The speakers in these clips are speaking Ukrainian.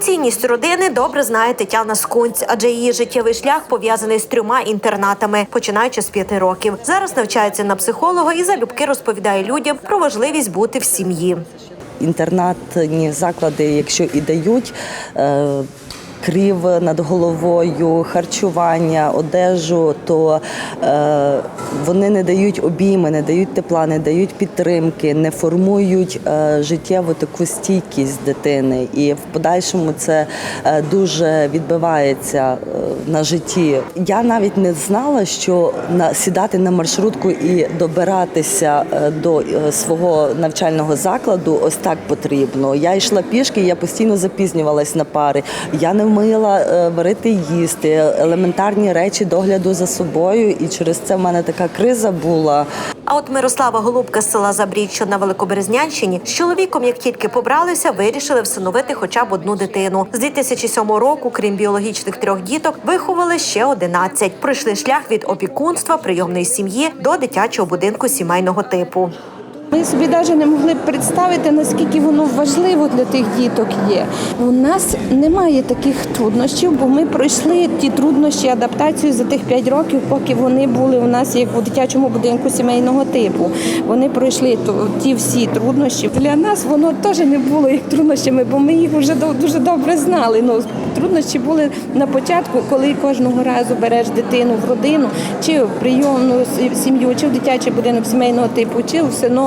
Цінність родини добре знає Тетяна Скунць, адже її життєвий шлях пов'язаний з трьома інтернатами, починаючи з п'яти років. Зараз навчається на психолога і залюбки розповідає людям про важливість бути в сім'ї. інтернатні заклади, якщо і дають. Крів над головою, харчування, одежу, то е, вони не дають обійми, не дають тепла, не дають підтримки, не формують е, життєву таку стійкість дитини. І в подальшому це е, дуже відбивається е, на житті. Я навіть не знала, що на сідати на маршрутку і добиратися е, до е, свого навчального закладу ось так потрібно. Я йшла пішки, я постійно запізнювалась на пари. Я не вмила е, варити їсти, елементарні речі догляду за собою, і через це в мене така криза була. А от Мирослава Голубка з села Забрід, що на Великоберезнянщині, з чоловіком, як тільки побралися, вирішили всиновити хоча б одну дитину. З 2007 року, крім біологічних трьох діток, виховали ще 11. Пройшли шлях від опікунства, прийомної сім'ї до дитячого будинку сімейного типу. Ми собі навіть не могли б представити, наскільки воно важливо для тих діток є. У нас немає таких труднощів, бо ми пройшли ті труднощі адаптацію за тих 5 років, поки вони були у нас як у дитячому будинку сімейного типу. Вони пройшли ті всі труднощі. Для нас воно теж не було як труднощами, бо ми їх вже дуже добре знали. Ну, труднощі були на початку, коли кожного разу береш дитину в родину, чи в прийомну сім'ю, чи в дитячий будинок сімейного типу, чи у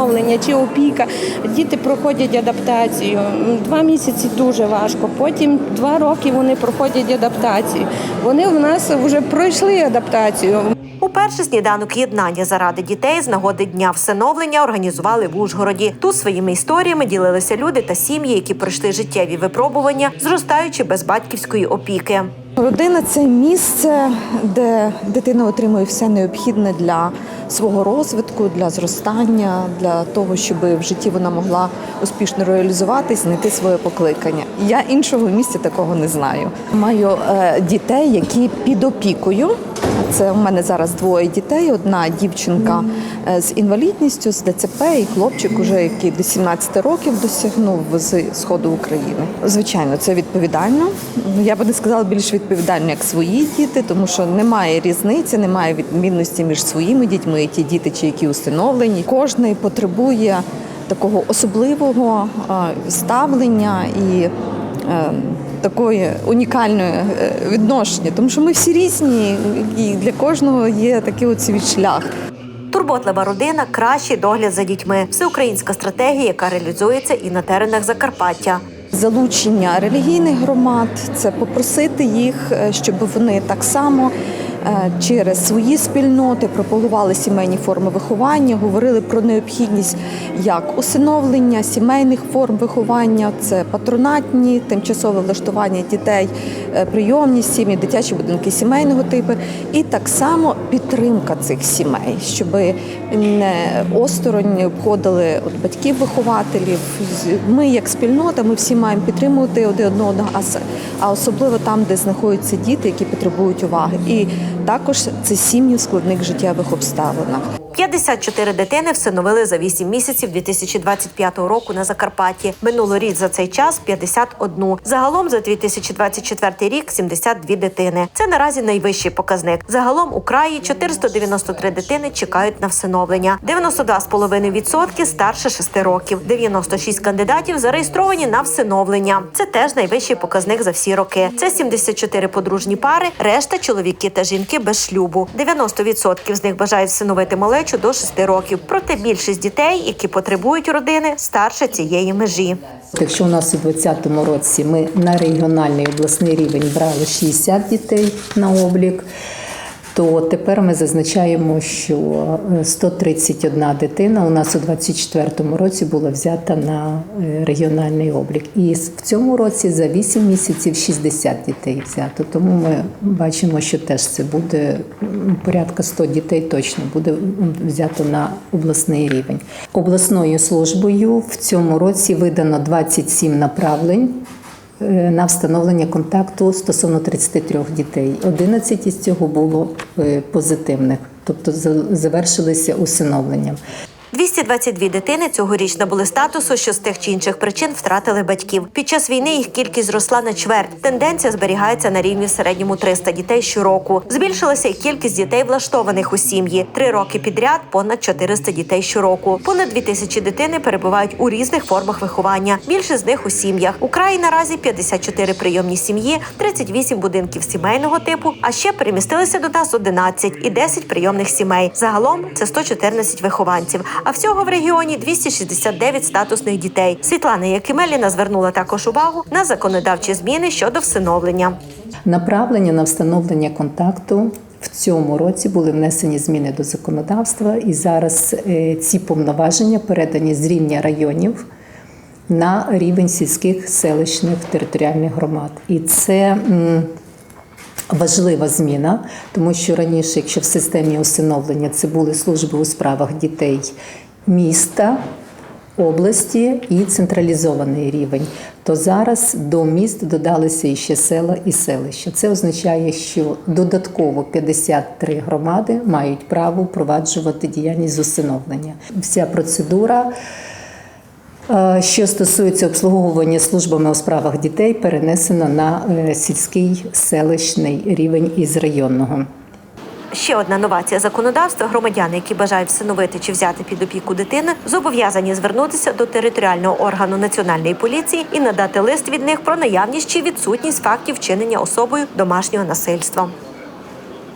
всиновлення, чи опіка. Діти проходять адаптацію. Два місяці дуже важко. Потім два роки вони проходять адаптацію. Вони в нас вже пройшли адаптацію. Уперше сніданок єднання заради дітей з нагоди дня всиновлення організували в Ужгороді. Тут своїми історіями ділилися люди та сім'ї, які пройшли життєві випробування, зростаючи без батьківської опіки. Родина це місце, де дитина отримує все необхідне для свого розвитку, для зростання, для того, щоб в житті вона могла успішно реалізуватись, знайти своє покликання. Я іншого місця такого не знаю. Маю е, дітей, які під опікою. Це у мене зараз двоє дітей. Одна дівчинка е, з інвалідністю, з ДЦП, і хлопчик, уже який до 17 років досягнув з сходу України. Звичайно, це відповідально. Я би не сказала більш відповідально, як свої діти, тому що немає різниці, немає відмінності між своїми дітьми і ті діти, чи які установлені. Кожний потребує такого особливого ставлення і. Такої унікальної е, відношення, тому що ми всі різні, і для кожного є такий от свій шлях. Турботлива родина кращий догляд за дітьми. Всеукраїнська стратегія, яка реалізується і на теренах Закарпаття. Залучення релігійних громад це попросити їх, е, щоб вони так само через свої спільноти пропагували сімейні форми виховання, говорили про необхідність як усиновлення, сімейних форм виховання, це патронатні, тимчасове влаштування дітей, е, прийомні сім'ї, дитячі будинки сімейного типу, і так само підтримка цих сімей, щоб не осторонь обходили от батьків-вихователів. Ми, як спільнота, ми всі маємо підтримувати один одного, а особливо там, де знаходяться діти, які потребують уваги. І також це сім'ї в складних життєвих обставинах. 54 дитини всиновили за 8 місяців 2025 року на Закарпатті. Минулоріч за цей час 51. Загалом за 2024 рік 72 дитини. Це наразі найвищий показник. Загалом у краї 493 дитини чекають на всиновлення. 92,5% старше 6 років. 96 кандидатів зареєстровані на всиновлення. Це теж найвищий показник за всі роки. Це 74 подружні пари, решта чоловіки та жінки без шлюбу. 90% з них бажають всиновити малечу до 6 років. Проте більшість дітей, які потребують родини, старше цієї межі. Якщо у нас у 2020 році ми на регіональний обласний рівень брали 60 дітей на облік, то тепер ми зазначаємо, що е, 131 дитина у нас у 2024 році була взята на е, регіональний облік. І в цьому році за 8 місяців 60 дітей взято. Тому ми бачимо, що теж це буде порядка 100 дітей точно буде взято на обласний рівень. Обласною службою в цьому році видано 27 направлень е, на встановлення контакту стосовно 33 дітей. 11 із цього було е, позитивних, тобто завершилися усиновленням. 222 дитини цьогоріч набули статусу, що з тих чи інших причин втратили батьків. Під час війни їх кількість зросла на чверть. Тенденція зберігається на рівні в середньому 300 дітей щороку. Збільшилася і кількість дітей, влаштованих у сім'ї. Три роки підряд понад 400 дітей щороку. Понад 2000 дитини перебувають у різних формах виховання. Більше з них у сім'ях. У краї наразі 54 прийомні сім'ї, 38 будинків сімейного типу. А ще перемістилися до нас 11 і 10 прийомних сімей. Загалом це 114 вихованців. А всього в регіоні 269 статусних дітей. Світлана Якимеліна звернула також увагу на законодавчі зміни щодо всиновлення. Направлення на встановлення контакту в цьому році були внесені зміни до законодавства, і зараз е, ці повноваження передані з рівня районів на рівень сільських селищних територіальних громад. І це важлива зміна, тому що раніше, якщо в системі усиновлення це були служби у справах дітей міста, області і централізований рівень, то зараз до міст додалися іще села і селища. Це означає, що додатково 53 громади мають право впроваджувати діяльність з усиновлення. Вся процедура. Е, Що стосується обслуговування службами у справах дітей, перенесено на е, сільський селищний рівень із районного. Ще одна новація законодавства: громадяни, які бажають всиновити чи взяти під опіку дитину, зобов'язані звернутися до територіального органу національної поліції і надати лист від них про наявність чи відсутність фактів вчинення особою домашнього насильства.